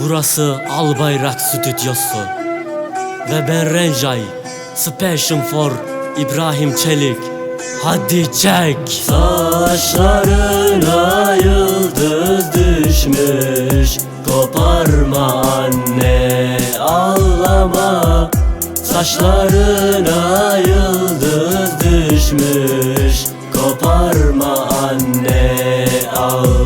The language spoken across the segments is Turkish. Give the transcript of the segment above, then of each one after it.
Burası Albayrak Stüdyosu. Ve ben Renjay Special for İbrahim Çelik. Hadi çek. Saçlarına yıldız düşmüş. Koparma anne ağlama. Saçlarına yıldız düşmüş. Koparma anne ağlama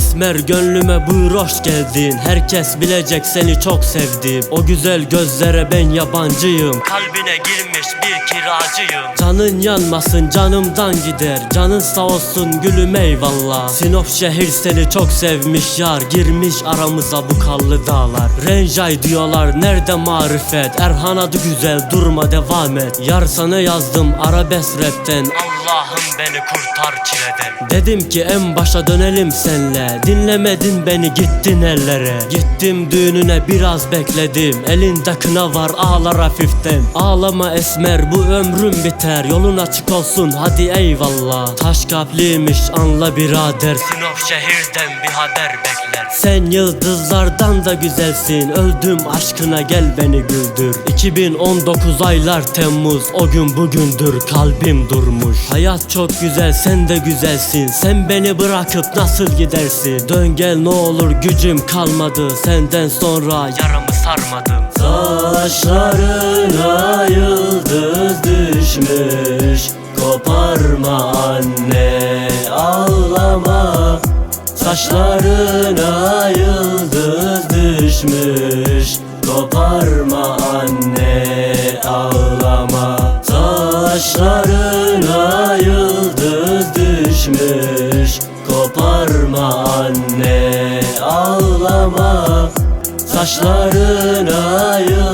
Esmer gönlüme buyur hoş geldin. Herkes bilecek seni çok sevdim. O güzel gözlere ben yabancıyım. Kalbine girmiş bir kiracıyım. Canın yanmasın canımdan gider. Canın sağ olsun gülüm eyvallah. Sinop şehir seni çok sevmiş yar. Girmiş aramıza bu kallı dağlar. Renjay diyorlar nerede marifet? Erhan adı güzel durma devam et. Yar sana yazdım arabesk rapten Allah'ım beni kurtar çileden. Dedim ki en başa dönelim senle. Dinlemedin beni gittin ellere. Gittim düğününe biraz bekledim. Elinde kına var ağlar hafiften. Ağlama esmer bu ömrüm biter. Yolun açık olsun hadi eyvallah. Taş kalpliymiş anla birader. Sinop şehirden bir haber bekler. Sen yıldızlardan da güzelsin. Öldüm aşkına gel beni güldür. 2019 aylar Temmuz O gün bugündür. Kalbim durmuş Hayat çok güzel sen de güzelsin. Sen beni bırakıp nasıl gidersin? Dön gel ne olur gücüm kalmadı. Senden sonra yaramı sarmadım. Saçlarına yıldız düşmüş. Koparma anne ağlama. Saçlarına yıldız anne ağlama Saçlarına yıldız